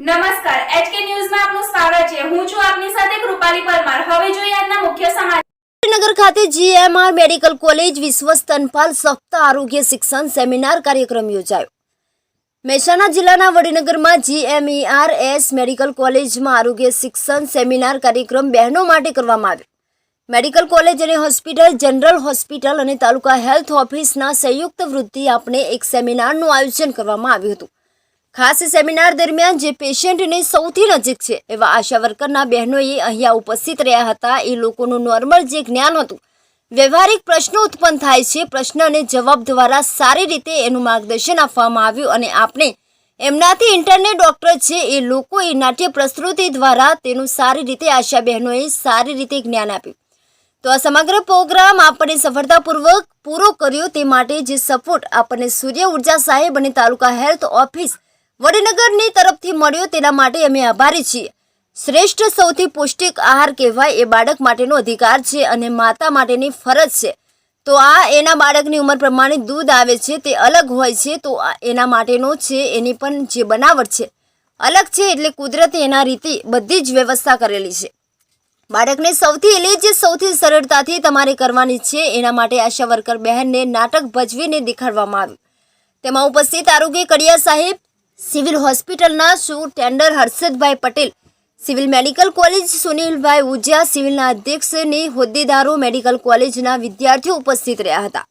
નમસ્કાર, એચકે ન્યૂઝમાં આપનું સ્વાગત છે. હું છું આપની સાથે કૃપાલી પરમાર. હવે જોઈએ આજના મુખ્ય સમાચાર. નગર ખાતે જીએમઆર મેડિકલ કોલેજ વિશ્વ સ્તનપાલ સપ્તાહ આરોગ્ય શિક્ષણ સેમિનાર કાર્યક્રમ યોજાયો. મહેસાણા જિલ્લાના વડીનગરમાં જીએમઈઆર એસ મેડિકલ કોલેજમાં આરોગ્ય શિક્ષણ સેમિનાર કાર્યક્રમ બહેનો માટે કરવામાં આવ્યો. મેડિકલ કોલેજ અને હોસ્પિટલ, જનરલ હોસ્પિટલ અને તાલુકા હેલ્થ ઓફિસના સંયુક્ત વૃદ્ધિ આપણે એક સેમિનારનું આયોજન કરવામાં આવ્યું હતું. ખાસ સેમિનાર દરમિયાન જે પેશન્ટને સૌથી નજીક છે, એવા આશા વર્કરના બહેનોએ અહીંયા ઉપસ્થિત રહ્યા હતા. એ લોકોનું નોર્મલ જે જ્ઞાન હતું, વ્યવહારિક પ્રશ્નો ઉત્પન્ન થાય છે. પ્રશ્ન અને જવાબ દ્વારા સારી રીતે એનું માર્ગદર્શન આપવામાં આવ્યું અને આપણે એમનાથી ઇન્ટરનેટ ડૉક્ટર છે. એ લોકોએ નાટ્ય પ્રસ્તુતિ દ્વારા તેનું સારી રીતે આશા બહેનોએ સારી રીતે જ્ઞાન આપ્યું. તો આ સમગ્ર પ્રોગ્રામ આપણને સફળતાપૂર્વક પૂરો કર્યો. તે માટે જે સપોર્ટ આપણને સૂર્ય ઊર્જા સાહેબ અને તાલુકા હેલ્થ ઓફિસ વડીનગરની તરફથી મળ્યો તેના માટે અમે આભારી છીએ. શ્રેષ્ઠ સૌથી પૌષ્ટિક આહાર કહેવાય એ બાળક માટેનો અધિકાર છે અને માતા માટેની ફરજ છે. તો આ એના બાળકની ઉંમર પ્રમાણે દૂધ આવે છે તે અલગ હોય છે તો એના માટેનો છે એની પણ જે બનાવટ છે. અલગ છે એટલે કુદરતે એના રીતે બધી જ વ્યવસ્થા કરેલી છે. બાળકને સૌથી એટલે જે સૌથી સરળતાથી તમારે કરવાની છે એના માટે આશા વર્કર બહેનને નાટક ભજવીને દેખાડવામાં આવ્યું. તેમાં ઉપસ્થિત આરોગ્ય કડિયા સાહેબ સિવિલ હોસ્પિટલના શું tender Harshadbhai Patel, civil medical college Sunilbhai Ujya, સિવિલના અધ્યક્ષની હોદ્દેદારો મેડિકલ કોલેજના વિદ્યાર્થીઓ ઉપસ્થિત રહ્યા હતા.